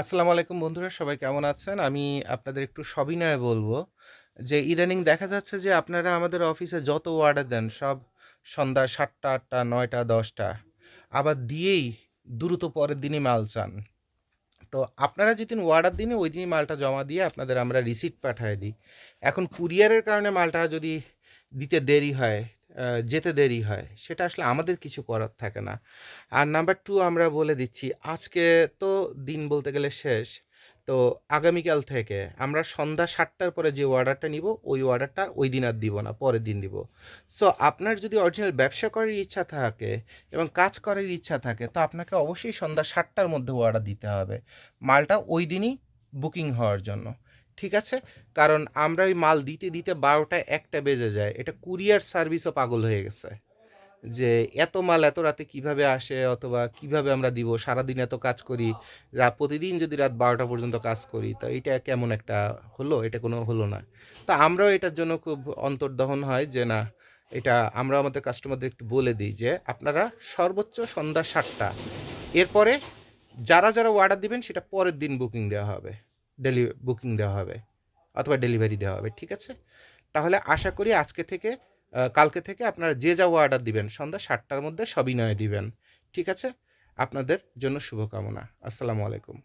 আসসালামু আলাইকুম বন্ধুরা, সবাই কেমন আছেন? আমি আপনাদের একটু সবিনয়ে বলব যে, ইদানিং দেখা যাচ্ছে যে, আপনারা আমাদের অফিসে যত অর্ডার দেন, সব সন্ধ্যা সাতটা, আটটা, নয়টা, দশটা, আবার দিয়েই দ্রুত পরের দিনই মাল চান। তো আপনারা যেদিন অর্ডার দিনে, ওই দিনই মালটা জমা দিয়ে আপনাদের আমরা রিসিপ্ট পাঠিয়ে দিই। এখন কুরিয়ারের কারণে মালটা যদি দিতে দেরি হয় যেতে দেরি হয়। সেটা আসলে আমাদের কিছু করার থাকে না। আর নাম্বার টু আমরা বলে দিচ্ছি, আজকে তো দিন বলতে গেলে শেষ, তো আগামীকাল থেকে আমরা সন্ধ্যা সাতটার পরে যে অর্ডারটা নিব, ওই অর্ডারটা ওই দিন আর দিব না, পরের দিন দিব। সো আপনার যদি অরিজিনাল ব্যবসা করার ইচ্ছা থাকে এবং কাজ করার ইচ্ছা থাকে, তো আপনাকে অবশ্যই সন্ধ্যা সাতটার মধ্যে অর্ডার দিতে হবে। মালটা ওই দিনই বুকিং হওয়ার জন্য। ঠিক আছে? কারণ আমরা ওই মাল দিতে দিতে বারোটা একটা বেজে যায়। এটা কুরিয়ার সার্ভিসও পাগল হয়ে গেছে। যে এত মাল এত রাতে কীভাবে আসে অথবা কীভাবে আমরা দিব? সারাদিন এত কাজ করি। রাত প্রতিদিন যদি রাত বারোটা পর্যন্ত কাজ করি, তো এটা কেমন একটা হলো? এটা কোনো হলো না। তো আমরাও এটার জন্য খুব অন্তর্দহন হয় যে না, এটা আমরা আমাদের কাস্টমারদের একটু বলে দিই যে আপনারা সর্বোচ্চ সন্ধ্যা সাতটা। এরপরে যারা যারা অর্ডার দিবেন, সেটা পরের দিন বুকিং দেওয়া হবে। ডেলি বুকিং দেওয়া হবে অথবা ডেলিভারি দেওয়া হবে, ঠিক আছে? তাহলে আশা করি আজকে থেকে কালকে থেকে আপনারা যে যা অর্ডার দিবেন, সন্ধ্যা সাতটার মধ্যে সবিনয় দিবেন ঠিক আছে? আপনাদের জন্য শুভকামনা। আসসালামু আলাইকুম।